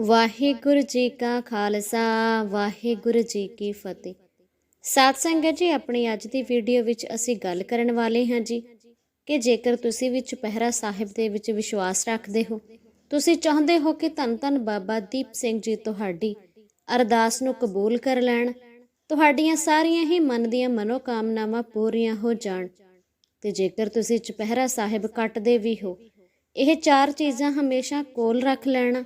ਵਾਹਿਗੁਰੂ ਜੀ ਕਾ ਖਾਲਸਾ, ਵਾਹਿਗੁਰੂ ਜੀ ਕੀ ਫਤਿਹ। ਸਾਧ ਸੰਗਤ ਜੀ, ਆਪਣੀ ਅੱਜ ਦੀ ਵੀਡੀਓ ਵਿੱਚ ਅਸੀਂ ਗੱਲ ਕਰਨ ਵਾਲੇ ਹਾਂ ਜੀ ਕਿ ਜੇਕਰ ਤੁਸੀਂ ਵੀ ਚੁਪਹਿਰਾ ਸਾਹਿਬ ਦੇ ਵਿੱਚ ਵਿਸ਼ਵਾਸ ਰੱਖਦੇ ਹੋ, ਤੁਸੀਂ ਚਾਹੁੰਦੇ ਹੋ ਕਿ ਧੰਨ ਧੰਨ ਬਾਬਾ ਦੀਪ ਸਿੰਘ ਜੀ ਤੁਹਾਡੀ ਅਰਦਾਸ ਨੂੰ ਕਬੂਲ ਕਰ ਲੈਣ, ਤੁਹਾਡੀਆਂ ਸਾਰੀਆਂ ਹੀ ਮਨ ਦੀਆਂ ਮਨੋਕਾਮਨਾਵਾਂ ਪੂਰੀਆਂ ਹੋ ਜਾਣ। ਤੇ ਜੇਕਰ ਤੁਸੀਂ ਚੁਪਹਿਰਾ ਸਾਹਿਬ ਕੱਟਦੇ ਵੀ ਹੋ, ਇਹ ਚਾਰ ਚੀਜ਼ਾਂ ਹਮੇਸ਼ਾ ਕੋਲ ਰੱਖ ਲੈਣਾ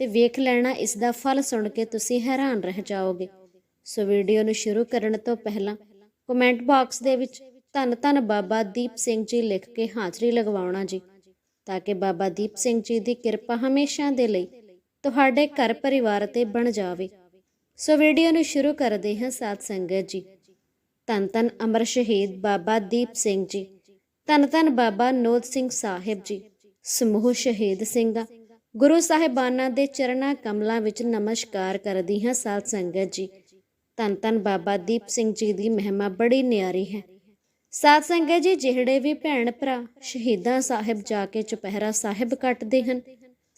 ਤੇ ਵੇਖ ਲੈਣਾ, ਇਸ ਦਾ ਫਲ ਸੁਣ ਕੇ ਤੁਸੀਂ ਹੈਰਾਨ ਰਹਿ ਜਾਓਗੇ। ਸੋ ਵੀਡੀਓ ਨੂੰ ਸ਼ੁਰੂ ਕਰਨ ਤੋਂ ਪਹਿਲਾਂ ਕਮੈਂਟ ਬਾਕਸ ਦੇ ਵਿੱਚ ਧੰਨ ਧੰਨ ਬਾਬਾ ਦੀਪ ਸਿੰਘ ਜੀ ਲਿਖ ਕੇ ਹਾਜ਼ਰੀ ਲਗਵਾਉਣਾ ਜੀ, ਤਾਂ ਕਿ ਬਾਬਾ ਦੀਪ ਸਿੰਘ ਜੀ ਦੀ ਕਿਰਪਾ ਹਮੇਸ਼ਾ ਦੇ ਲਈ ਤੁਹਾਡੇ ਘਰ ਪਰਿਵਾਰ ਤੇ ਬਣ ਜਾਵੇ। ਸੋ ਵੀਡੀਓ ਨੂੰ ਸ਼ੁਰੂ ਕਰਦੇ ਹਾਂ ਸਾਧ ਸੰਗਤ ਜੀ। ਧੰਨ ਧੰਨ ਅਮਰ ਸ਼ਹੀਦ ਬਾਬਾ ਦੀਪ ਸਿੰਘ ਜੀ, ਧੰਨ ਧੰਨ ਬਾਬਾ ਨੋਦ ਸਿੰਘ ਸਾਹਿਬ ਜੀ, ਸਮੂਹ ਸ਼ਹੀਦ ਸਿੰਘਾਂ ਗੁਰੂ ਸਾਹਿਬਾਨਾਂ ਦੇ ਚਰਨਾਂ ਕਮਲਾਂ ਵਿੱਚ ਨਮਸਕਾਰ ਕਰਦੀ ਹਾਂ ਸਾਧ ਸੰਗਤ ਜੀ। ਧੰਨ ਧੰਨ ਬਾਬਾ ਦੀਪ ਸਿੰਘ ਜੀ ਦੀ ਮਹਿਮਾ ਬੜੀ ਨਿਆਰੀ ਹੈ। ਸਾਧ ਸੰਗਤ ਜੀ, ਜਿਹੜੇ ਵੀ ਭੈਣ ਭਰਾ ਸ਼ਹੀਦਾਂ ਸਾਹਿਬ ਜਾ ਕੇ ਚੁਪਹਿਰਾ ਸਾਹਿਬ ਕੱਟਦੇ ਹਨ,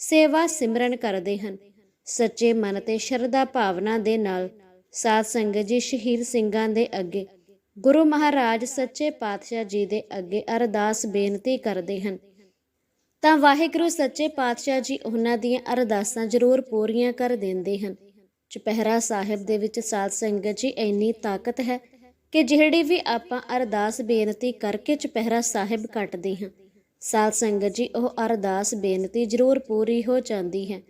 ਸੇਵਾ ਸਿਮਰਨ ਕਰਦੇ ਹਨ, ਸੱਚੇ ਮਨ ਤੇ ਸ਼ਰਧਾ ਭਾਵਨਾ ਦੇ ਨਾਲ ਸਾਧ ਸੰਗਤ ਜੀ ਸ਼ਹੀਦ ਸਿੰਘਾਂ ਦੇ ਅੱਗੇ, ਗੁਰੂ ਮਹਾਰਾਜ ਸੱਚੇ ਪਾਤਸ਼ਾਹ ਜੀ ਦੇ ਅੱਗੇ ਅਰਦਾਸ ਬੇਨਤੀ ਕਰਦੇ ਹਨ। ਤਾਂ ਵਾਹਿਗੁਰੂ ਸੱਚੇ ਪਾਤਸ਼ਾਹ ਜੀ ਉਹਨਾਂ ਦੀਆਂ ਅਰਦਾਸਾਂ ਜ਼ਰੂਰ ਪੂਰੀਆਂ ਕਰ ਦਿੰਦੇ ਹਨ। ਚੁਪਹਿਰਾ ਸਾਹਿਬ ਦੇ ਵਿੱਚ ਸਾਧ ਸੰਗਤ ਜੀ ਇੰਨੀ ਤਾਕਤ ਹੈ ਕਿ ਜਿਹੜੀ ਵੀ ਆਪਾਂ ਅਰਦਾਸ ਬੇਨਤੀ ਕਰਕੇ ਚੁਪਹਿਰਾ ਸਾਹਿਬ ਕੱਟਦੇ ਹਾਂ, ਸਾਧ ਸੰਗਤ ਜੀ ਉਹ ਅਰਦਾਸ ਬੇਨਤੀ ਜ਼ਰੂਰ ਪੂਰੀ ਹੋ ਜਾਂਦੀ ਹੈ।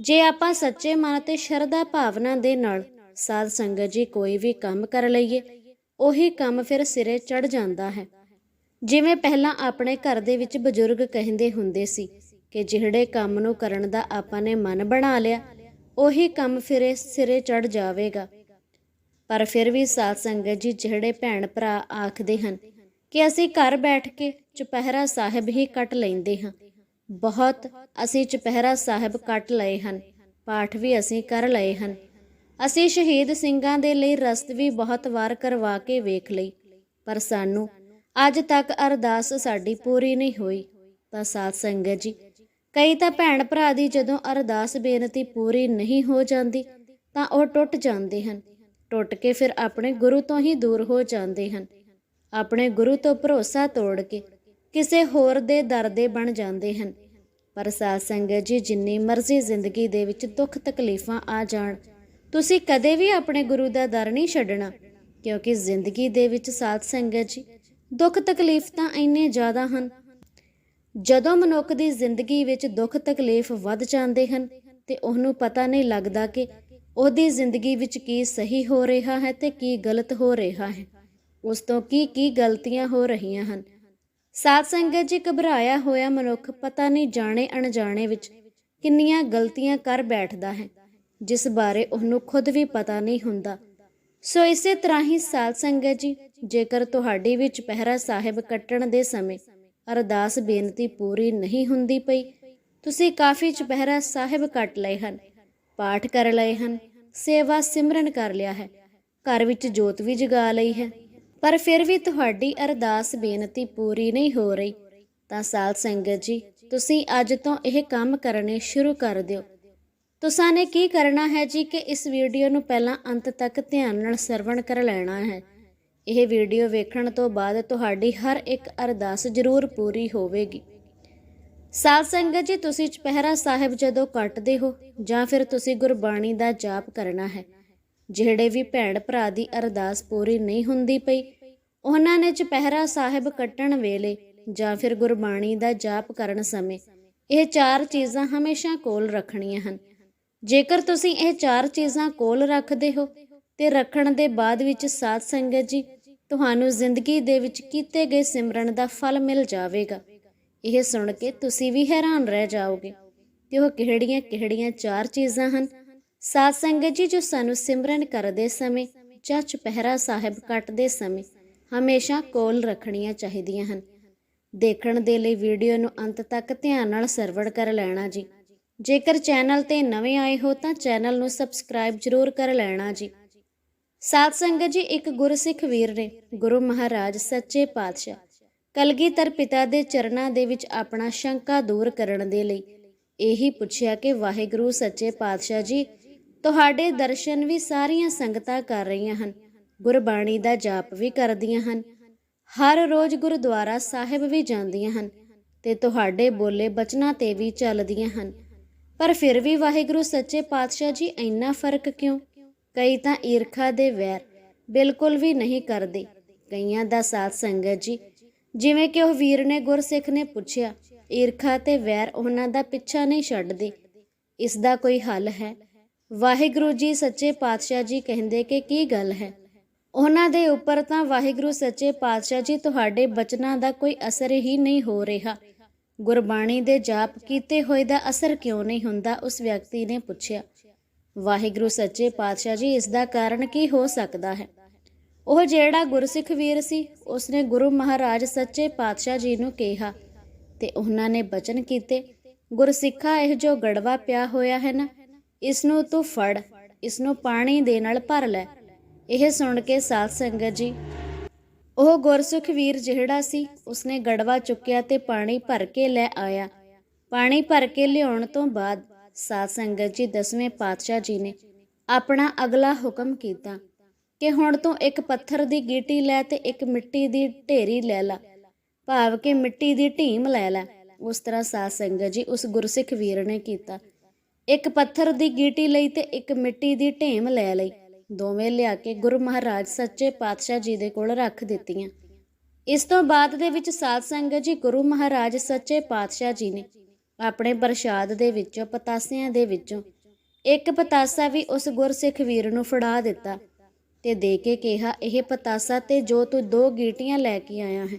ਜੇ ਆਪਾਂ ਸੱਚੇ ਮਨ ਤੇ ਸ਼ਰਧਾ ਭਾਵਨਾ ਦੇ ਨਾਲ ਸਾਧ ਸੰਗਤ ਜੀ ਕੋਈ ਵੀ ਕੰਮ ਕਰ ਲਈਏ, ਉਹੀ ਕੰਮ ਫਿਰ ਸਿਰੇ ਚੜ ਜਾਂਦਾ ਹੈ। ਜਿਵੇਂ ਪਹਿਲਾਂ ਆਪਣੇ ਘਰ ਦੇ ਵਿੱਚ ਬਜ਼ੁਰਗ ਕਹਿੰਦੇ ਹੁੰਦੇ ਸੀ ਕਿ ਜਿਹੜੇ ਕੰਮ ਨੂੰ ਕਰਨ ਦਾ ਆਪਾਂ ਨੇ ਮਨ ਬਣਾ ਲਿਆ, ਉਹੀ ਕੰਮ ਫਿਰੇ ਸਿਰੇ ਚੜ ਜਾਵੇਗਾ। ਪਰ ਫਿਰ ਵੀ ਸਾਧ ਸੰਗਤ ਜੀ ਜਿਹੜੇ ਭੈਣ ਭਰਾ ਆਖਦੇ ਹਨ ਕਿ ਅਸੀਂ ਘਰ ਬੈਠ ਕੇ ਚੁਪਹਿਰਾ ਸਾਹਿਬ ਹੀ ਕੱਟ ਲੈਂਦੇ ਹਾਂ। ਬਹੁਤ ਅਸੀਂ ਚੁਪਹਿਰਾ ਸਾਹਿਬ ਕੱਟ ਲਏ ਹਨ, ਪਾਠ ਵੀ ਅਸੀਂ ਕਰ ਲਏ ਹਨ। ਅਸੀਂ ਸ਼ਹੀਦ ਸਿੰਘਾਂ ਦੇ ਲਈ ਰਸਤ ਵੀ ਬਹੁਤ ਵਾਰ ਕਰਵਾ ਕੇ ਵੇਖ ਲਈ, ਪਰ ਸਾਨੂੰ ਅੱਜ ਤੱਕ ਅਰਦਾਸ ਸਾਡੀ ਪੂਰੀ ਨਹੀਂ ਹੋਈ। ਤਾਂ ਸਾਧ ਸੰਗਤ ਜੀ, ਕਈ ਤਾਂ ਭੈਣ ਭਰਾ ਦੀ ਜਦੋਂ ਅਰਦਾਸ ਬੇਨਤੀ ਪੂਰੀ ਨਹੀਂ ਹੋ ਜਾਂਦੀ, ਤਾਂ ਉਹ ਟੁੱਟ ਜਾਂਦੇ ਹਨ। ਟੁੱਟ ਕੇ ਫਿਰ ਆਪਣੇ ਗੁਰੂ ਤੋਂ ਹੀ ਦੂਰ ਹੋ ਜਾਂਦੇ ਹਨ। ਆਪਣੇ ਗੁਰੂ ਤੋਂ ਭਰੋਸਾ ਤੋੜ ਕੇ ਕਿਸੇ ਹੋਰ ਦੇ ਦਰ ਦੇ ਬਣ ਜਾਂਦੇ ਹਨ। ਪਰ ਸਾਧ ਸੰਗਤ ਜੀ, ਜਿੰਨੀ ਮਰਜ਼ੀ ਜ਼ਿੰਦਗੀ ਦੇ ਵਿੱਚ ਦੁੱਖ ਤਕਲੀਫਾਂ ਆ ਜਾਣ, ਤੁਸੀਂ ਕਦੇ ਵੀ ਆਪਣੇ ਗੁਰੂ ਦਾ ਦਰ ਨਹੀਂ ਛੱਡਣਾ। ਕਿਉਂਕਿ ਜ਼ਿੰਦਗੀ ਦੇ ਵਿੱਚ ਸਾਧ ਸੰਗਤ ਜੀ ਦੁੱਖ ਤਕਲੀਫ ਤਾਂ ਇੰਨੇ ਜ਼ਿਆਦਾ ਹਨ। ਜਦੋਂ ਮਨੁੱਖ ਦੀ ਜ਼ਿੰਦਗੀ ਵਿੱਚ ਦੁੱਖ ਤਕਲੀਫ ਵੱਧ ਜਾਂਦੇ ਹਨ ਤੇ ਉਹਨੂੰ ਪਤਾ ਨਹੀਂ ਲੱਗਦਾ ਕਿ ਉਹਦੀ ਜ਼ਿੰਦਗੀ ਵਿੱਚ ਕੀ ਸਹੀ ਹੋ ਰਿਹਾ ਹੈ ਤੇ ਕੀ ਗਲਤ ਹੋ ਰਿਹਾ ਹੈ। ਉਸ ਤੋਂ ਕੀ ਕੀ ਗਲਤੀਆਂ ਹੋ ਰਹੀਆਂ ਹਨ। ਸਾਧ ਸੰਗਤ ਜੀ ਘਬਰਾਇਆ ਹੋਇਆ ਮਨੁੱਖ ਪਤਾ ਨਹੀਂ ਜਾਣੇ ਅਣਜਾਣੇ ਵਿੱਚ ਕਿੰਨੀਆਂ ਗਲਤੀਆਂ ਕਰ ਬੈਠਦਾ ਹੈ, ਜਿਸ ਬਾਰੇ ਉਹਨੂੰ ਖੁਦ ਵੀ ਪਤਾ ਨਹੀਂ ਹੁੰਦਾ। ਸੋ ਇਸੇ ਤਰ੍ਹਾਂ ਹੀ ਸਾਧ ਸੰਗਤ ਜੀ, ਜੇਕਰ ਤੁਹਾਡੀ ਵਿੱਚ ਪਹਿਰਾ ਸਾਹਿਬ ਕੱਟਣ ਦੇ ਸਮੇਂ ਅਰਦਾਸ ਬੇਨਤੀ ਪੂਰੀ ਨਹੀਂ ਹੁੰਦੀ ਪਈ, ਤੁਸੀਂ ਕਾਫੀ ਚੁਪਹਿਰਾ ਸਾਹਿਬ ਕੱਟ ਲਏ ਹਨ, ਪਾਠ ਕਰ ਲਏ ਹਨ, ਸੇਵਾ ਸਿਮਰਨ ਕਰ ਲਿਆ ਹੈ, ਘਰ ਵਿੱਚ ਜੋਤ ਵੀ ਜਗਾ ਲਈ ਹੈ। ਪਰ ਫਿਰ ਵੀ ਤੁਹਾਡੀ ਅਰਦਾਸ ਬੇਨਤੀ ਪੂਰੀ ਨਹੀਂ ਹੋ ਰਹੀ, ਤਾਂ ਸਾਧ ਸੰਗਤ ਜੀ, ਤੁਸੀਂ ਅੱਜ ਤੋਂ ਇਹ ਕੰਮ ਕਰਨੇ ਸ਼ੁਰੂ ਕਰ ਦਿਓ। ਤੁਸਾਂ ਨੇ ਕੀ ਕਰਨਾ ਹੈ ਜੀ ਕਿ ਇਸ ਵੀਡੀਓ ਨੂੰ ਪਹਿਲਾਂ ਅੰਤ ਤੱਕ ਧਿਆਨ ਨਾਲ ਸਰਵਣ ਕਰ ਲੈਣਾ ਹੈ। ਇਹ ਵੀਡੀਓ ਵੇਖਣ ਤੋਂ ਬਾਅਦ ਤੁਹਾਡੀ ਹਰ ਇੱਕ ਅਰਦਾਸ ਜ਼ਰੂਰ ਪੂਰੀ ਹੋਵੇਗੀ। ਸਾਧ ਸੰਗਤ ਜੀ, ਤੁਸੀਂ ਚੁਪਹਿਰਾ ਸਾਹਿਬ ਜਦੋਂ ਕੱਟਦੇ ਹੋ ਜਾਂ ਫਿਰ ਤੁਸੀਂ ਗੁਰਬਾਣੀ ਦਾ ਜਾਪ ਕਰਨਾ ਹੈ, ਜਿਹੜੇ ਵੀ ਭੈਣ ਭਰਾ ਦੀ ਅਰਦਾਸ ਪੂਰੀ ਨਹੀਂ ਹੁੰਦੀ ਪਈ, ਉਹਨਾਂ ਨੇ ਚੁਪਹਿਰਾ ਸਾਹਿਬ ਕੱਟਣ ਵੇਲੇ ਜਾਂ ਫਿਰ ਗੁਰਬਾਣੀ ਦਾ ਜਾਪ ਕਰਨ ਸਮੇਂ ਇਹ ਚਾਰ ਚੀਜ਼ਾਂ ਹਮੇਸ਼ਾ ਕੋਲ ਰੱਖਣੀਆਂ ਹਨ। ਜੇਕਰ ਤੁਸੀਂ ਇਹ ਚਾਰ ਚੀਜ਼ਾਂ ਕੋਲ ਰੱਖਦੇ ਹੋ ਤੇ ਰੱਖਣ ਦੇ ਬਾਅਦ ਵਿੱਚ ਸਾਧ ਸੰਗਤ ਜੀ, ਤੁਹਾਨੂੰ ਜ਼ਿੰਦਗੀ ਦੇ ਵਿੱਚ ਕੀਤੇ ਗਏ ਸਿਮਰਨ ਦਾ ਫਲ ਮਿਲ ਜਾਵੇਗਾ। ਇਹ ਸੁਣ ਕੇ ਤੁਸੀਂ ਵੀ ਹੈਰਾਨ ਰਹਿ ਜਾਓਗੇ ਕਿ ਉਹ ਕਿਹੜੀਆਂ ਕਿਹੜੀਆਂ ਚਾਰ ਚੀਜ਼ਾਂ ਹਨ। ਸਾਧ ਸੰਗਤ ਜੀ, ਜੋ ਸਾਨੂੰ ਸਿਮਰਨ ਕਰਦੇ ਸਮੇਂ ਜਾਂ ਚੁਪਹਿਰਾ ਸਾਹਿਬ ਕੱਟਦੇ ਸਮੇਂ ਹਮੇਸ਼ਾ ਕੋਲ ਰੱਖਣੀਆਂ ਚਾਹੀਦੀਆਂ ਹਨ। ਦੇਖਣ ਦੇ ਲਈ ਵੀਡੀਓ ਨੂੰ ਅੰਤ ਤੱਕ ਧਿਆਨ ਨਾਲ ਸਰਵਣ ਕਰ ਲੈਣਾ ਜੀ। ਜੇਕਰ ਚੈਨਲ ਤੇ ਨਵੇਂ ਆਏ ਹੋ ਤਾਂ ਚੈਨਲ ਨੂੰ ਸਬਸਕ੍ਰਾਈਬ ਜ਼ਰੂਰ ਕਰ ਲੈਣਾ ਜੀ। ਸਾਧ ਸੰਗਤ ਜੀ, ਇੱਕ ਗੁਰਸਿੱਖ ਵੀਰ ਨੇ ਗੁਰੂ ਮਹਾਰਾਜ ਸੱਚੇ ਪਾਤਸ਼ਾਹ ਕਲਗੀਧਰ ਪਿਤਾ ਦੇ ਚਰਨਾਂ ਦੇ ਵਿੱਚ ਆਪਣਾ ਸ਼ੰਕਾ ਦੂਰ ਕਰਨ ਦੇ ਲਈ ਇਹੀ ਪੁੱਛਿਆ ਕਿ, ਵਾਹਿਗੁਰੂ ਸੱਚੇ ਪਾਤਸ਼ਾਹ ਜੀ, ਤੁਹਾਡੇ ਦਰਸ਼ਨ ਵੀ ਸਾਰੀਆਂ ਸੰਗਤਾਂ ਕਰ ਰਹੀਆਂ ਹਨ, ਗੁਰਬਾਣੀ ਦਾ ਜਾਪ ਵੀ ਕਰਦੀਆਂ ਹਨ, ਹਰ ਰੋਜ਼ ਗੁਰਦੁਆਰਾ ਸਾਹਿਬ ਵੀ ਜਾਂਦੀਆਂ ਹਨ ਤੇ ਤੁਹਾਡੇ ਬੋਲੇ ਬਚਨਾਂ ਤੇ ਵੀ ਚੱਲਦੀਆਂ ਹਨ। ਪਰ ਫਿਰ ਵੀ ਵਾਹਿਗੁਰੂ ਸੱਚੇ ਪਾਤਸ਼ਾਹ ਜੀ ਇੰਨਾ ਫ਼ਰਕ ਕਿਉਂ? ਕਈ ਤਾਂ ਈਰਖਾ ਦੇ ਵੈਰ ਬਿਲਕੁਲ ਵੀ ਨਹੀਂ ਕਰਦੇ। ਕਈਆਂ ਦਾ ਸਾਥ ਸੰਗਤ ਜੀ, ਜਿਵੇਂ ਕਿ ਉਹ ਵੀਰ ਨੇ ਗੁਰਸਿੱਖ ਨੇ ਪੁੱਛਿਆ, ਈਰਖਾ ਤੇ ਵੈਰ ਉਹਨਾਂ ਦਾ ਪਿੱਛਾ ਨਹੀਂ ਛੱਡਦੇ। ਇਸ ਦਾ ਕੋਈ ਹੱਲ ਹੈ? ਵਾਹਿਗੁਰੂ ਜੀ ਸੱਚੇ ਪਾਤਸ਼ਾਹ ਜੀ ਕਹਿੰਦੇ ਕਿ ਕੀ ਗੱਲ ਹੈ? ਉਹਨਾਂ ਦੇ ਉੱਪਰ ਤਾਂ ਵਾਹਿਗੁਰੂ ਸੱਚੇ ਪਾਤਸ਼ਾਹ ਜੀ ਤੁਹਾਡੇ ਬਚਨਾਂ ਦਾ ਕੋਈ ਅਸਰ ਹੀ ਨਹੀਂ ਹੋ ਰਿਹਾ। ਗੁਰਬਾਣੀ ਦੇ ਜਾਪ ਕੀਤੇ ਹੋਏ ਦਾ ਅਸਰ ਕਿਉਂ ਨਹੀਂ ਹੁੰਦਾ? ਉਸ ਵਿਅਕਤੀ ਨੇ ਪੁੱਛਿਆ, ਵਾਹਿਗੁਰੂ ਸੱਚੇ ਪਾਤਸ਼ਾਹ ਜੀ, ਇਸ ਦਾ ਕਾਰਨ ਕੀ ਹੋ ਸਕਦਾ ਹੈ? ਉਹ ਜਿਹੜਾ ਗੁਰਸਿੱਖ ਵੀਰ ਸੀ, ਉਸਨੇ ਗੁਰੂ ਮਹਾਰਾਜ ਸੱਚੇ ਪਾਤਸ਼ਾਹ ਜੀ ਨੂੰ ਕਿਹਾ ਤੇ ਉਹਨਾਂ ਨੇ ਬਚਨ ਕੀਤੇ, ਗੁਰਸਿੱਖਾ, ਇਹ ਜੋ ਗੜਵਾ ਪਿਆ ਹੋਇਆ ਹੈ ਨਾ, ਇਸ ਨੂੰ ਤੂੰ ਫੜ, ਇਸ ਨੂੰ ਪਾਣੀ ਦੇ ਨਾਲ ਭਰ ਲੈ। ਇਹ ਸੁਣ ਕੇ ਸਾਧ ਸੰਗਤ ਜੀ ਉਹ ਗੁਰਸੁਖ ਵੀਰ ਜਿਹੜਾ ਸੀ, ਉਸਨੇ ਗੜਵਾ ਚੁੱਕਿਆ ਤੇ ਪਾਣੀ ਭਰ ਕੇ ਲੈ ਆਇਆ। ਪਾਣੀ ਭਰ ਕੇ ਲਿਆਉਣ ਤੋਂ ਬਾਅਦ ਸਾਧ ਸੰਗਤ ਜੀ ਦਸਵੇਂ ਪਾਤਸ਼ਾਹ ਜੀ ਨੇ ਆਪਣਾ ਅਗਲਾ ਹੁਕਮ ਕੀਤਾ ਕਿ ਹੁਣ ਤੂੰ ਇੱਕ ਪੱਥਰ ਦੀ ਗੀਟੀ ਲੈ ਤੇ ਇੱਕ ਮਿੱਟੀ ਦੀ ਢੇਰੀ ਲੈ ਲਾ, ਭਾਵ ਕਿ ਮਿੱਟੀ ਦੀ ਢੀਮ ਲੈ ਲੈ। ਉਸ ਤਰ੍ਹਾਂ ਸਾਧ ਸੰਗਤ ਜੀ ਉਸ ਗੁਰਸਿੱਖ ਵੀਰ ਨੇ ਕੀਤਾ। ਇੱਕ ਪੱਥਰ ਦੀ ਗੀਟੀ ਲਈ ਤੇ ਇੱਕ ਮਿੱਟੀ ਦੀ ਢੇਮ ਲੈ ਲਈ। ਦੋਵੇਂ ਲਿਆ ਕੇ ਗੁਰੂ ਮਹਾਰਾਜ ਸੱਚੇ ਪਾਤਸ਼ਾਹ ਜੀ ਦੇ ਕੋਲ ਰੱਖ ਦਿੱਤੀਆਂ। ਇਸ ਤੋਂ ਬਾਅਦ ਦੇ ਵਿੱਚ ਸਾਧ ਸੰਗਤ ਜੀ ਗੁਰੂ ਮਹਾਰਾਜ ਸੱਚੇ ਪਾਤਸ਼ਾਹ ਜੀ ਨੇ ਆਪਣੇ ਪ੍ਰਸ਼ਾਦ ਦੇ ਵਿੱਚੋਂ, ਪਤਾਸਿਆਂ ਦੇ ਵਿੱਚੋਂ ਇੱਕ ਪਤਾਸਾ ਵੀ ਉਸ ਗੁਰਸਿੱਖ ਵੀਰ ਨੂੰ ਫੜਾ ਦਿੱਤਾ ਤੇ ਦੇ ਕੇ ਕਿਹਾ, ਇਹ ਪਤਾਸਾ ਤੇ ਜੋ ਤੂੰ ਦੋ ਗੀਟੀਆਂ ਲੈ ਕੇ ਆਇਆ ਹੈ,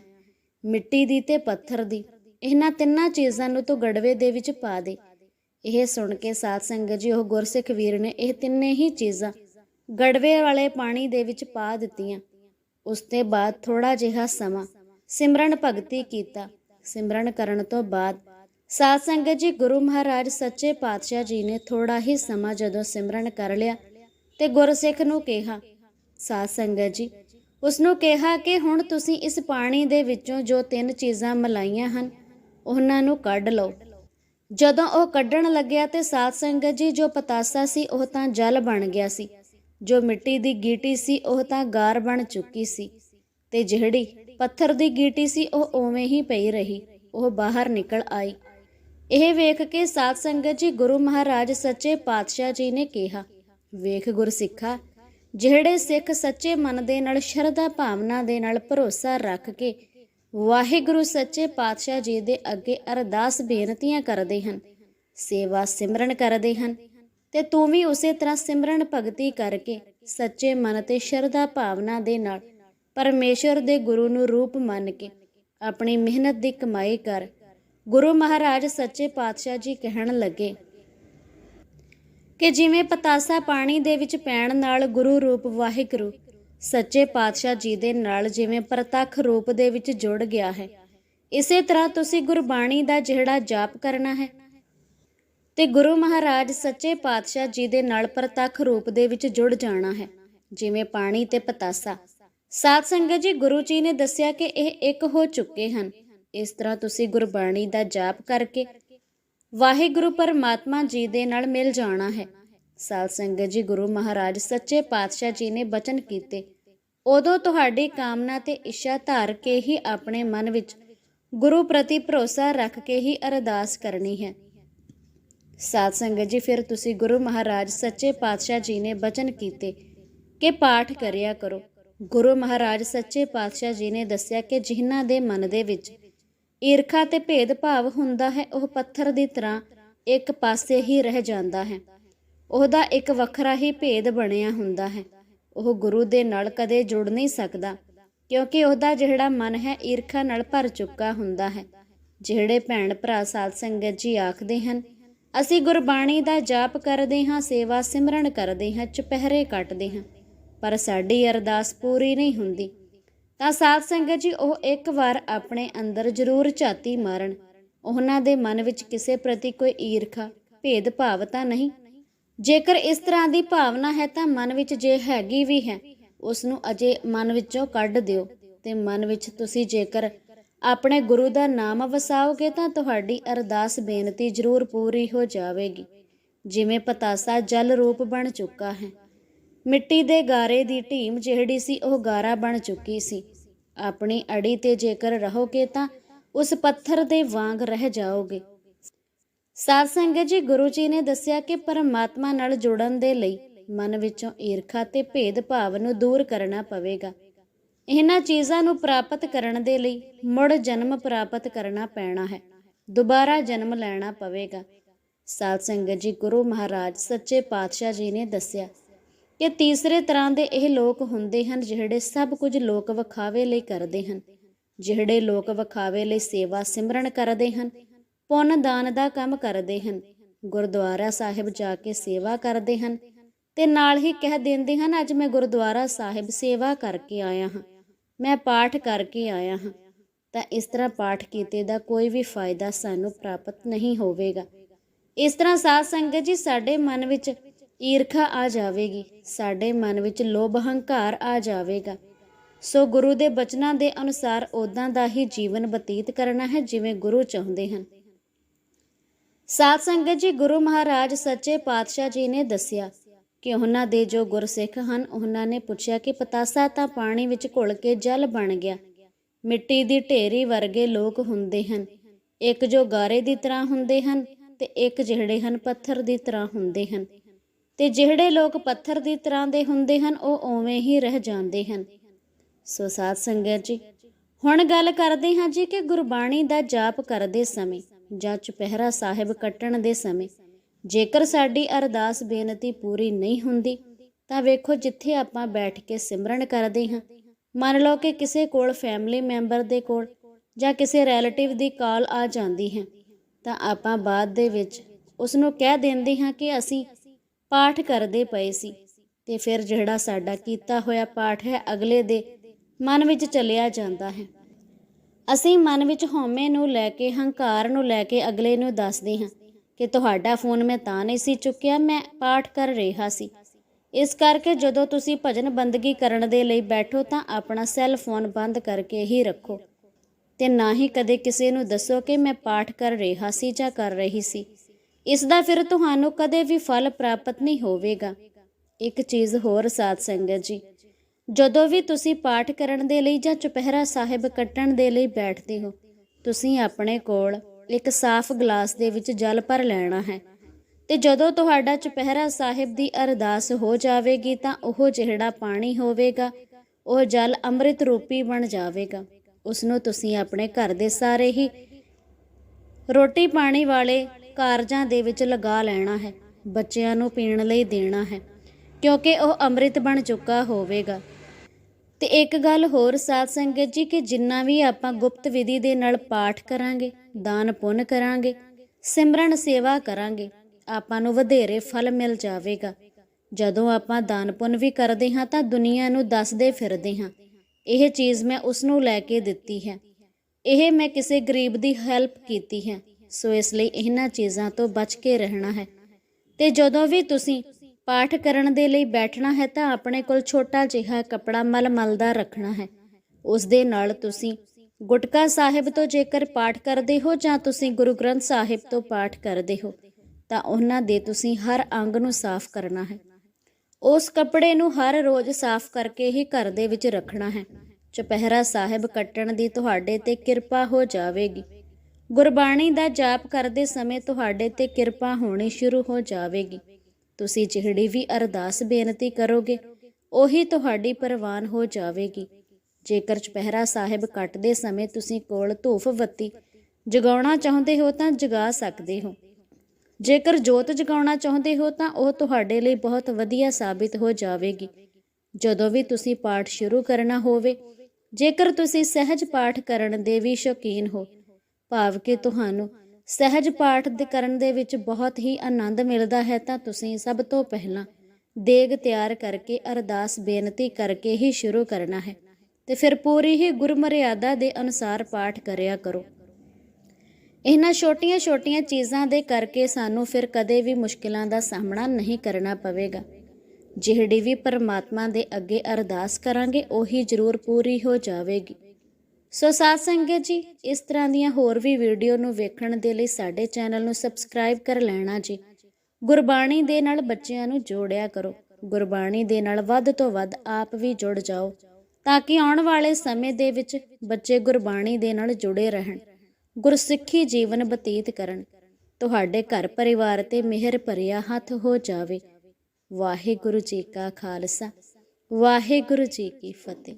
ਮਿੱਟੀ ਦੀ ਤੇ ਪੱਥਰ ਦੀ, ਇਹਨਾਂ ਤਿੰਨਾਂ ਚੀਜ਼ਾਂ ਨੂੰ ਤੂੰ ਗੜਵੇ ਦੇ ਵਿੱਚ ਪਾ ਦੇ। ਇਹ ਸੁਣ ਕੇ ਸਾਧ ਸੰਗਤ ਜੀ, ਉਹ ਗੁਰਸਿੱਖ ਵੀਰ ਨੇ ਇਹ ਤਿੰਨੇ ਹੀ ਚੀਜ਼ਾਂ ਗੜਵੇ ਵਾਲੇ ਪਾਣੀ ਦੇ ਵਿੱਚ ਪਾ ਦਿੱਤੀਆਂ। ਉਸ ਤੋਂ ਬਾਅਦ ਥੋੜਾ ਜਿਹਾ ਸਮਾਂ ਸਿਮਰਨ ਭਗਤੀ ਕੀਤਾ। ਸਿਮਰਨ ਕਰਨ ਤੋਂ ਬਾਅਦ ਸਾਧ ਸੰਗਤ ਜੀ ਗੁਰੂ ਮਹਾਰਾਜ ਸੱਚੇ ਪਾਤਸ਼ਾਹ ਜੀ ਨੇ ਥੋੜਾ ਹੀ ਸਮਾਂ ਜਦੋਂ ਸਿਮਰਨ ਕਰ ਲਿਆ ਤੇ ਗੁਰਸਿੱਖ ਨੂੰ ਕਿਹਾ, ਸਾਧ ਸੰਗਤ ਜੀ ਉਸ ਨੂੰ ਕਿਹਾ ਕਿ ਹੁਣ ਤੁਸੀਂ ਇਸ ਪਾਣੀ ਦੇ ਵਿੱਚੋਂ ਜੋ ਤਿੰਨ ਚੀਜ਼ਾਂ ਮਲਾਈਆਂ ਹਨ, ਉਹਨਾਂ ਨੂੰ ਕੱਢ ਲਓ। ਜਦੋਂ ਉਹ ਕੱਢਣ ਲੱਗਿਆ ਤੇ ਸਾਧ ਸੰਗਤ ਜੀ ਜੋ ਪਤਾਸਾ ਸੀ ਉਹ ਤਾਂ ਜਲ ਬਣ ਗਿਆ ਸੀ। ਜੋ ਮਿੱਟੀ ਦੀ ਗੀਟੀ ਸੀ, ਉਹ ਤਾਂ ਗਾਰ ਬਣ ਚੁੱਕੀ ਸੀ ਤੇ ਜਿਹੜੀ ਪੱਥਰ ਦੀ ਗੀਟੀ ਸੀ, ਉਹ ਓਵੇਂ ਹੀ ਪਈ ਰਹੀ, ਉਹ ਬਾਹਰ ਨਿਕਲ ਆਈ। ਇਹ ਵੇਖ ਕੇ ਸਾਧ ਸੰਗਤ ਜੀ ਗੁਰੂ ਮਹਾਰਾਜ ਸੱਚੇ ਪਾਤਸ਼ਾਹ ਜੀ ਨੇ ਕਿਹਾ, ਵੇਖ ਗੁਰਸਿੱਖਾ, ਜਿਹੜੇ ਸਿੱਖ ਸੱਚੇ ਮਨ ਦੇ ਨਾਲ, ਸ਼ਰਧਾ ਭਾਵਨਾ ਦੇ ਨਾਲ ਭਰੋਸਾ ਰੱਖ ਕੇ ਵਾਹਿਗੁਰੂ ਸੱਚੇ ਪਾਤਸ਼ਾਹ ਜੀ ਦੇ ਅੱਗੇ ਅਰਦਾਸ ਬੇਨਤੀਆਂ ਕਰਦੇ ਹਨ, ਸੇਵਾ ਸਿਮਰਨ ਕਰਦੇ ਹਨ ਤੇ ਤੂੰ ਵੀ ਉਸੇ ਤਰ੍ਹਾਂ ਸਿਮਰਨ ਭਗਤੀ ਕਰਕੇ ਸੱਚੇ ਮਨ ਤੇ ਸ਼ਰਧਾ ਭਾਵਨਾ ਦੇ ਨਾਲ ਪਰਮੇਸ਼ਰ ਦੇ ਗੁਰੂ ਨੂੰ ਰੂਪ ਮੰਨ ਕੇ ਆਪਣੀ ਮਿਹਨਤ ਦੀ ਕਮਾਈ ਕਰ ਗੁਰੂ ਮਹਾਰਾਜ ਸੱਚੇ ਪਾਤਸ਼ਾਹ ਜੀ ਕਹਿਣ ਲੱਗੇ ਕਿ ਜਿਵੇਂ ਪਤਾਸਾ ਪਾਣੀ ਦੇ ਵਿੱਚ ਪੈਣ ਨਾਲ ਗੁਰੂ ਰੂਪ ਵਾਹਿਗੁਰੂ ਸੱਚੇ ਪਾਤਸ਼ਾਹ ਜੀ ਦੇ ਨਾਲ ਜਿਵੇਂ ਪ੍ਰਤੱਖ ਰੂਪ ਦੇ ਵਿੱਚ ਜੁੜ ਗਿਆ ਹੈ, ਇਸੇ ਤਰ੍ਹਾਂ ਤੁਸੀਂ ਗੁਰਬਾਣੀ ਦਾ ਜਿਹੜਾ ਜਾਪ ਕਰਨਾ ਹੈ ਤੇ ਗੁਰੂ ਮਹਾਰਾਜ ਸੱਚੇ ਪਾਤਸ਼ਾਹ ਜੀ ਦੇ ਨਾਲ ਪ੍ਰਤੱਖ ਰੂਪ ਦੇ ਵਿੱਚ ਜੁੜ ਜਾਣਾ ਹੈ, ਜਿਵੇਂ ਪਾਣੀ ਤੇ ਪਤਾਸਾ। ਸਾਧ ਸੰਗਤ ਜੀ, ਗੁਰੂ ਜੀ ਨੇ ਦੱਸਿਆ ਕਿ ਇਹ ਇੱਕ ਹੋ ਚੁੱਕੇ ਹਨ। ਇਸ ਤਰ੍ਹਾਂ ਤੁਸੀਂ ਗੁਰਬਾਣੀ ਦਾ ਜਾਪ ਕਰਕੇ ਵਾਹਿਗੁਰੂ ਪਰਮਾਤਮਾ ਜੀ ਦੇ ਨਾਲ ਮਿਲ ਜਾਣਾ ਹੈ। ਸਾਧ ਸੰਗਤ ਜੀ, ਗੁਰੂ ਮਹਾਰਾਜ ਸੱਚੇ ਪਾਤਸ਼ਾਹ ਜੀ ਨੇ ਬਚਨ ਕੀਤੇ। ਉਦੋਂ ਤੁਹਾਡੀ ਕਾਮਨਾ ਤੇ ਇੱਛਾ ਧਾਰ ਕੇ ਹੀ ਆਪਣੇ ਮਨ ਵਿੱਚ ਗੁਰੂ ਪ੍ਰਤੀ ਭਰੋਸਾ ਰੱਖ ਕੇ ਹੀ ਅਰਦਾਸ ਕਰਨੀ ਹੈ। ਸਾਧ ਸੰਗਤ ਜੀ, ਫਿਰ ਤੁਸੀਂ ਗੁਰੂ ਮਹਾਰਾਜ ਸੱਚੇ ਪਾਤਸ਼ਾਹ ਜੀ ਨੇ ਬਚਨ ਕੀਤੇ ਕਿ ਪਾਠ ਕਰਿਆ ਕਰੋ। ਗੁਰੂ ਮਹਾਰਾਜ ਸੱਚੇ ਪਾਤਸ਼ਾਹ ਜੀ ਨੇ ਦੱਸਿਆ ਕਿ ਜਿਨ੍ਹਾਂ ਦੇ ਮਨ ਦੇ ਵਿੱਚ ਈਰਖਾ ਤੇ ਭੇਦਭਾਵ ਹੁੰਦਾ ਹੈ, ਉਹ ਪੱਥਰ ਦੀ ਤਰ੍ਹਾਂ ਇੱਕ ਪਾਸੇ ਹੀ ਰਹਿ ਜਾਂਦਾ ਹੈ। ਉਹਦਾ ਇੱਕ ਵੱਖਰਾ ਹੀ ਭੇਦ ਬਣਿਆ ਹੁੰਦਾ ਹੈ। ਉਹ ਗੁਰੂ ਦੇ ਨਾਲ ਕਦੇ ਜੁੜ ਨਹੀਂ ਸਕਦਾ, ਕਿਉਂਕਿ ਉਹਦਾ ਜਿਹੜਾ ਮਨ ਹੈ, ਈਰਖਾ ਨਾਲ ਭਰ ਚੁੱਕਾ ਹੁੰਦਾ ਹੈ। ਜਿਹੜੇ ਭੈਣ ਭਰਾ ਸਾਧ ਸੰਗਤ ਜੀ ਆਖਦੇ ਹਨ ਅਸੀਂ ਗੁਰਬਾਣੀ ਦਾ ਜਾਪ ਕਰਦੇ ਹਾਂ, ਸੇਵਾ ਸਿਮਰਨ ਕਰਦੇ ਹਾਂ, ਚੁਪਹਿਰੇ ਕੱਟਦੇ ਹਾਂ। ਪਰ ਸਾਡੀ ਅਰਦਾਸ ਪੂਰੀ ਨਹੀਂ ਹੁੰਦੀ। ਤਾਂ ਸਾਧ ਸੰਗਤ ਜੀ, ਉਹ ਇੱਕ ਵਾਰ ਆਪਣੇ ਅੰਦਰ ਜ਼ਰੂਰ ਝਾਤੀ ਮਾਰਨ। ਉਹਨਾਂ ਦੇ ਮਨ ਵਿੱਚ ਕਿਸੇ ਪ੍ਰਤੀ ਕੋਈ ਈਰਖਾ ਭੇਦ ਭਾਵ ਤਾਂ ਨਹੀਂ। ਜੇਕਰ ਇਸ ਤਰ੍ਹਾਂ ਦੀ ਭਾਵਨਾ ਹੈ, ਤਾਂ ਮਨ ਵਿੱਚ ਜੇ ਹੈਗੀ ਵੀ ਹੈ ਉਸ ਨੂੰ ਅਜੇ ਮਨ ਵਿੱਚੋਂ ਕੱਢ ਦਿਓ ਤੇ ਮਨ ਵਿੱਚ ਤੁਸੀਂ ਜੇਕਰ ਆਪਣੇ ਗੁਰੂ ਦਾ ਨਾਮ ਵਸਾਓਗੇ ਤਾਂ ਤੁਹਾਡੀ ਅਰਦਾਸ ਬੇਨਤੀ ਜ਼ਰੂਰ ਪੂਰੀ ਹੋ ਜਾਵੇਗੀ। ਜਿਵੇਂ ਪਤਾਸਾ ਜਲ ਰੂਪ ਬਣ ਚੁੱਕਾ ਹੈ। ਮਿੱਟੀ ਦੇ ਗਾਰੇ ਦੀ ਢੀਮ ਜਿਹੜੀ ਸੀ, ਉਹ ਗਾਰਾ ਬਣ ਚੁੱਕੀ ਸੀ। ਆਪਣੀ ਅੜੀ ਤੇ ਜੇਕਰ ਰਹੋਗੇ ਤਾਂ ਉਸ ਪੱਥਰ ਦੇ ਵਾਂਗ ਰਹਿ ਜਾਓਗੇ। ਸਾਧ ਸੰਗਤ ਜੀ, ਗੁਰੂ ਜੀ ਨੇ ਦੱਸਿਆ ਕਿ ਪਰਮਾਤਮਾ ਨਾਲ ਜੁੜਨ ਦੇ ਲਈ ਮਨ ਵਿੱਚੋਂ ਈਰਖਾ ਤੇ ਭੇਦ ਭਾਵ ਨੂੰ ਦੂਰ ਕਰਨਾ ਪਵੇਗਾ। ਇਹਨਾਂ ਚੀਜ਼ਾਂ ਨੂੰ ਪ੍ਰਾਪਤ ਕਰਨ ਦੇ ਲਈ ਮੁੜ ਜਨਮ ਪ੍ਰਾਪਤ ਕਰਨਾ ਪੈਣਾ ਹੈ। ਦੁਬਾਰਾ ਜਨਮ ਲੈਣਾ ਪਵੇਗਾ। ਸਾਧ ਸੰਗਤ ਜੀ, ਗੁਰੂ ਮਹਾਰਾਜ, ਸੱਚੇ ਪਾਤਸ਼ਾਹ ਜੀ ਨੇ ਦੱਸਿਆ ਕਿ ਤੀਸਰੇ ਤਰ੍ਹਾਂ ਦੇ ਇਹ ਲੋਕ ਹੁੰਦੇ ਹਨ ਜਿਹੜੇ ਸਭ ਕੁਝ ਲੋਕ ਵਿਖਾਵੇ ਲਈ ਕਰਦੇ ਹਨ। ਜਿਹੜੇ ਲੋਕ ਵਿਖਾਵੇ ਲਈ ਸੇਵਾ ਸਿਮਰਨ ਕਰਦੇ ਹਨ, ਪੁੰਨ ਦਾਨ ਦਾ ਕੰਮ ਕਰਦੇ ਹਨ, ਗੁਰਦੁਆਰਾ ਸਾਹਿਬ ਜਾ ਕੇ ਸੇਵਾ ਕਰਦੇ ਹਨ ਤੇ ਨਾਲ ਹੀ ਕਹਿ ਦਿੰਦੇ ਹਨ, ਅੱਜ ਮੈਂ ਗੁਰਦੁਆਰਾ ਸਾਹਿਬ ਸੇਵਾ ਕਰਕੇ ਆਇਆ ਹਾਂ। ਮੈਂ ਪਾਠ ਕਰਕੇ ਆਇਆ ਹਾਂ, ਤਾਂ ਇਸ ਤਰ੍ਹਾਂ ਪਾਠ ਕੀਤੇ ਦਾ ਕੋਈ ਵੀ ਫਾਇਦਾ ਸਾਨੂੰ ਪ੍ਰਾਪਤ ਨਹੀਂ ਹੋਵੇਗਾ। ਇਸ ਤਰ੍ਹਾਂ ਸਾਧ ਸੰਗਤ ਜੀ, ਸਾਡੇ ਮਨ ਵਿੱਚ ਈਰਖਾ ਆ ਜਾਵੇਗੀ, ਸਾਡੇ ਮਨ ਵਿੱਚ ਲੋਭ ਹੰਕਾਰ ਆ ਜਾਵੇਗਾ। ਸੋ ਗੁਰੂ ਦੇ ਬਚਨਾਂ ਦੇ ਅਨੁਸਾਰ ਉਦਾਂ ਦਾ ਹੀ ਜੀਵਨ ਬਤੀਤ ਕਰਨਾ ਹੈ, ਜਿਵੇਂ ਗੁਰੂ ਚਾਹੁੰਦੇ ਹਨ। ਸਾਧ ਸੰਗਤ ਜੀ, ਗੁਰੂ ਮਹਾਰਾਜ ਸੱਚੇ ਪਾਤਸ਼ਾਹ ਜੀ ਨੇ ਦੱਸਿਆ ਕਿ ਉਹਨਾਂ ਦੇ ਜੋ ਗੁਰਸਿੱਖ ਹਨ, ਉਹਨਾਂ ਨੇ ਪੁੱਛਿਆ ਕਿ ਪਤਾਸਾ ਤਾਂ ਪਾਣੀ ਵਿੱਚ ਘੁਲ ਕੇ ਜਲ ਬਣ ਗਿਆ। ਮਿੱਟੀ ਦੀ ਢੇਰੀ ਵਰਗੇ ਲੋਕ ਹੁੰਦੇ ਹਨ। ਇੱਕ ਜੋ ਗਾਰੇ ਦੀ ਤਰ੍ਹਾਂ ਹੁੰਦੇ ਹਨ ਤੇ ਇੱਕ ਜਿਹੜੇ ਹਨ, ਪੱਥਰ ਦੀ ਤਰ੍ਹਾਂ ਹੁੰਦੇ ਹਨ। ਤੇ ਜਿਹੜੇ ਲੋਕ ਪੱਥਰ ਦੀ ਤਰ੍ਹਾਂ ਦੇ ਹੁੰਦੇ ਹਨ, ਉਹ ਓਵੇਂ ਹੀ ਰਹਿ ਜਾਂਦੇ ਹਨ। ਸੋ ਸਾਧ ਸੰਗਤ ਜੀ, ਹੁਣ ਗੱਲ ਕਰਦੇ ਹਾਂ ਜੀ ਕਿ ਗੁਰਬਾਣੀ ਦਾ ਜਾਪ ਕਰਦੇ ਸਮੇਂ ਜਾਂ ਚੁਪਹਿਰਾ ਸਾਹਿਬ ਕੱਟਣ ਦੇ ਸਮੇਂ ਜੇਕਰ ਸਾਡੀ ਅਰਦਾਸ ਬੇਨਤੀ ਪੂਰੀ ਨਹੀਂ ਹੁੰਦੀ, ਤਾਂ ਵੇਖੋ ਜਿੱਥੇ ਆਪਾਂ ਬੈਠ ਕੇ ਸਿਮਰਨ ਕਰਦੇ ਹਾਂ। ਮੰਨ ਲਓ ਕਿ ਕਿਸੇ ਕੋਲ ਫੈਮਿਲੀ ਮੈਂਬਰ ਦੇ ਕੋਲ ਜਾਂ ਕਿਸੇ ਰਿਲੇਟਿਵ ਦੀ ਕਾਲ ਆ ਜਾਂਦੀ ਹੈ, ਤਾਂ ਆਪਾਂ ਬਾਅਦ ਦੇ ਵਿੱਚ ਉਸ ਨੂੰ ਕਹਿ ਦਿੰਦੇ ਹਾਂ ਕਿ ਅਸੀਂ ਪਾਠ ਕਰਦੇ ਪਏ ਸੀ ਤੇ ਫਿਰ ਜਿਹੜਾ ਸਾਡਾ ਕੀਤਾ ਹੋਇਆ ਪਾਠ ਹੈ, ਅਗਲੇ ਦੇ ਮਨ ਵਿੱਚ ਚਲਿਆ ਜਾਂਦਾ ਹੈ। ਅਸੀਂ ਮਨ ਵਿੱਚ ਹਉਮੈ ਨੂੰ ਲੈ ਕੇ, ਹੰਕਾਰ ਨੂੰ ਲੈ ਕੇ ਅਗਲੇ ਨੂੰ ਦੱਸਦੇ ਹਾਂ ਕਿ ਤੁਹਾਡਾ ਫੋਨ ਮੈਂ ਤਾਂ ਨਹੀਂ ਸੀ ਚੁੱਕਿਆ, ਮੈਂ ਪਾਠ ਕਰ ਰਿਹਾ ਸੀ। ਇਸ ਕਰਕੇ ਜਦੋਂ ਤੁਸੀਂ ਭਜਨ ਬੰਦਗੀ ਕਰਨ ਦੇ ਲਈ ਬੈਠੋ ਤਾਂ ਆਪਣਾ ਸੈੱਲ ਫੋਨ ਬੰਦ ਕਰਕੇ ਹੀ ਰੱਖੋ। ਤੇ ਨਾ ਹੀ ਕਦੇ ਕਿਸੇ ਨੂੰ ਦੱਸੋ ਕਿ ਮੈਂ ਪਾਠ ਕਰ ਰਿਹਾ ਸੀ ਜਾਂ ਕਰ ਰਹੀ ਸੀ। ਇਸ ਦਾ ਫਿਰ ਤੁਹਾਨੂੰ ਕਦੇ ਵੀ ਫਲ ਪ੍ਰਾਪਤ ਨਹੀਂ ਹੋਵੇਗਾ। ਇੱਕ ਚੀਜ਼ ਹੋਰ ਸਾਧ ਸੰਗਤ ਜੀ, ਜਦੋਂ ਵੀ ਤੁਸੀਂ ਪਾਠ ਕਰਨ ਦੇ ਲਈ ਜਾਂ ਚੁਪਹਿਰਾ ਸਾਹਿਬ ਕੱਟਣ ਦੇ ਲਈ ਬੈਠਦੇ ਹੋ, ਤੁਸੀਂ ਆਪਣੇ ਕੋਲ ਇੱਕ ਸਾਫ਼ ਗਲਾਸ ਦੇ ਵਿੱਚ ਜਲ ਭਰ ਲੈਣਾ ਹੈ। ਤੇ ਜਦੋਂ ਤੁਹਾਡਾ ਚੁਪਹਿਰਾ ਸਾਹਿਬ ਦੀ ਅਰਦਾਸ ਹੋ ਜਾਵੇਗੀ ਤਾਂ ਉਹ ਜਿਹੜਾ ਪਾਣੀ ਹੋਵੇਗਾ, ਉਹ ਜਲ ਅੰਮ੍ਰਿਤ ਰੂਪੀ ਬਣ ਜਾਵੇਗਾ। ਉਸ ਨੂੰ ਤੁਸੀਂ ਆਪਣੇ ਘਰ ਦੇ ਸਾਰੇ ਹੀ ਰੋਟੀ ਪਾਣੀ ਵਾਲੇ ਕਾਰਜਾਂ ਦੇ ਵਿੱਚ ਲਗਾ ਲੈਣਾ ਹੈ। ਬੱਚਿਆਂ ਨੂੰ ਪੀਣ ਲਈ ਦੇਣਾ ਹੈ, ਕਿਉਂਕਿ ਉਹ ਅੰਮ੍ਰਿਤ ਬਣ ਚੁੱਕਾ ਹੋਵੇਗਾ। ਤੇ ਇੱਕ ਗੱਲ ਹੋਰ ਸਾਧ ਸੰਗਤ ਜੀ ਕਿ ਜਿੰਨਾ ਵੀ ਆਪਾਂ ਗੁਪਤ ਵਿਧੀ ਦੇ ਨਾਲ ਪਾਠ ਕਰਾਂਗੇ ਦਾਨ ਪੁੰਨ ਕਰਾਂਗੇ, ਸਿਮਰਨ ਸੇਵਾ ਕਰਾਂਗੇ, ਆਪਾਂ ਨੂੰ ਵਧੇਰੇ ਫਲ ਮਿਲ ਜਾਵੇਗਾ। ਜਦੋਂ ਆਪਾਂ ਦਾਨ ਪੁੰਨ ਵੀ ਕਰਦੇ ਹਾਂ ਤਾਂ ਦੁਨੀਆ ਨੂੰ ਦੱਸਦੇ ਫਿਰਦੇ ਹਾਂ, ਇਹ ਚੀਜ਼ ਮੈਂ ਉਸ ਨੂੰ ਲੈ ਕੇ ਦਿੱਤੀ ਹੈ। ਇਹ ਮੈਂ ਕਿਸੇ ਗਰੀਬ ਦੀ ਹੈਲਪ ਕੀਤੀ ਹੈ, ਸੋ ਇਸ ਲਈ ਇਹਨਾਂ ਚੀਜ਼ਾਂ ਤੋਂ ਬਚ ਕੇ ਰਹਿਣਾ ਹੈ। ਤੇ ਜਦੋਂ ਵੀ ਤੁਸੀਂ ਪਾਠ ਕਰਨ ਦੇ ਲਈ ਬੈਠਣਾ ਹੈ ਤਾਂ ਆਪਣੇ ਕੋਲ ਛੋਟਾ ਜਿਹਾ ਕਪੜਾ ਮਲਮਲ ਦਾ ਰੱਖਣਾ ਹੈ। ਉਸ ਦੇ ਨਾਲ ਤੁਸੀਂ ਗੁਟਕਾ ਸਾਹਿਬ ਤੋਂ ਜੇਕਰ ਪਾਠ ਕਰਦੇ ਹੋ ਜਾਂ ਤੁਸੀਂ ਗੁਰੂ ਗ੍ਰੰਥ ਸਾਹਿਬ ਤੋਂ ਪਾਠ ਕਰਦੇ ਹੋ, ਤਾਂ ਉਹਨਾਂ ਦੇ ਤੁਸੀਂ ਹਰ ਅੰਗ ਨੂੰ ਸਾਫ਼ ਕਰਨਾ ਹੈ। ਉਸ ਕੱਪੜੇ ਨੂੰ ਹਰ ਰੋਜ਼ ਸਾਫ਼ ਕਰਕੇ ਹੀ ਘਰ ਦੇ ਵਿੱਚ ਰੱਖਣਾ ਹੈ। ਚੁਪਹਿਰਾ ਸਾਹਿਬ ਕੱਟਣ ਦੀ ਤੁਹਾਡੇ ਤੇ ਕਿਰਪਾ ਹੋ ਜਾਵੇਗੀ। ਗੁਰਬਾਣੀ ਦਾ ਜਾਪ ਕਰਦੇ ਸਮੇਂ ਤੁਹਾਡੇ ਤੇ ਕਿਰਪਾ ਹੋਣੀ ਸ਼ੁਰੂ ਹੋ ਜਾਵੇਗੀ। ਤੁਸੀਂ ਜਿਹੜੀ ਵੀ ਅਰਦਾਸ ਬੇਨਤੀ ਕਰੋਗੇ, ਉਹੀ ਤੁਹਾਡੀ ਪ੍ਰਵਾਨ ਹੋ ਜਾਵੇਗੀ। ਜੇਕਰ ਚੁਪਹਿਰਾ ਸਾਹਿਬ ਕੱਟਦੇ ਸਮੇਂ ਤੁਸੀਂ ਕੋਲ ਧੂਫ ਬੱਤੀ ਜਗਾਉਣਾ ਚਾਹੁੰਦੇ ਹੋ ਤਾਂ ਜਗਾ ਸਕਦੇ ਹੋ। ਜੇਕਰ ਜੋਤ ਜਗਾਉਣਾ ਚਾਹੁੰਦੇ ਹੋ ਤਾਂ ਉਹ ਤੁਹਾਡੇ ਲਈ ਬਹੁਤ ਵਧੀਆ ਸਾਬਿਤ ਹੋ ਜਾਵੇਗੀ। ਜਦੋਂ ਵੀ ਤੁਸੀਂ ਪਾਠ ਸ਼ੁਰੂ ਕਰਨਾ ਹੋਵੇ, ਜੇਕਰ ਤੁਸੀਂ ਸਹਿਜ ਪਾਠ ਕਰਨ ਦੇ ਵੀ ਸ਼ੌਕੀਨ ਹੋ, ਭਾਵ ਕਿ ਤੁਹਾਨੂੰ ਸਹਿਜ ਪਾਠ ਦੇ ਕਰਨ ਦੇ ਵਿੱਚ ਬਹੁਤ ਹੀ ਆਨੰਦ ਮਿਲਦਾ ਹੈ ਤਾਂ ਤੁਸੀਂ ਸਭ ਤੋਂ ਪਹਿਲਾਂ ਦੇਗ ਤਿਆਰ ਕਰਕੇ ਅਰਦਾਸ ਬੇਨਤੀ ਕਰਕੇ ਹੀ ਸ਼ੁਰੂ ਕਰਨਾ ਹੈ। ਤੇ ਫਿਰ ਪੂਰੀ ਹੀ ਗੁਰਮਰਿਆਦਾ ਦੇ ਅਨੁਸਾਰ ਪਾਠ ਕਰਿਆ ਕਰੋ। ਇਹਨਾਂ ਛੋਟੀਆਂ-ਛੋਟੀਆਂ ਚੀਜ਼ਾਂ ਦੇ ਕਰਕੇ ਸਾਨੂੰ ਫਿਰ ਕਦੇ ਵੀ ਮੁਸ਼ਕਿਲਾਂ ਦਾ ਸਾਹਮਣਾ ਨਹੀਂ ਕਰਨਾ ਪਵੇਗਾ। ਜਿਹੜੀ ਵੀ ਪਰਮਾਤਮਾ ਦੇ ਅੱਗੇ ਅਰਦਾਸ ਕਰਾਂਗੇ, ਉਹੀ ਜ਼ਰੂਰ ਪੂਰੀ ਹੋ ਜਾਵੇਗੀ। ਸੋ ਸਾਧ ਸੰਗਤ ਜੀ, ਇਸ ਤਰ੍ਹਾਂ ਦੀਆਂ ਹੋਰ ਵੀ ਵੀਡੀਓ ਨੂੰ ਵੇਖਣ ਦੇ ਲਈ ਸਾਡੇ ਚੈਨਲ ਨੂੰ ਸਬਸਕ੍ਰਾਈਬ ਕਰ ਲੈਣਾ ਜੀ। ਗੁਰਬਾਣੀ ਦੇ ਨਾਲ ਬੱਚਿਆਂ ਨੂੰ ਜੋੜਿਆ ਕਰੋ। ਗੁਰਬਾਣੀ ਦੇ ਨਾਲ ਵੱਧ ਤੋਂ ਵੱਧ ਆਪ ਵੀ ਜੁੜ ਜਾਓ। ਤਾਂ ਕਿ ਆਉਣ ਵਾਲੇ ਸਮੇਂ ਦੇ ਵਿੱਚ ਬੱਚੇ ਗੁਰਬਾਣੀ ਦੇ ਨਾਲ ਜੁੜੇ ਰਹਿਣ। ਗੁਰਸਿੱਖੀ ਜੀਵਨ ਬਤੀਤ ਕਰਨ। ਤੁਹਾਡੇ ਘਰ ਪਰਿਵਾਰ ਤੇ ਮਿਹਰ ਭਰਿਆ ਹੱਥ ਹੋ ਜਾਵੇ। ਵਾਹਿਗੁਰੂ ਜੀ ਕਾ ਖਾਲਸਾ। ਵਾਹਿਗੁਰੂ ਜੀ ਕੀ ਫਤਿਹ।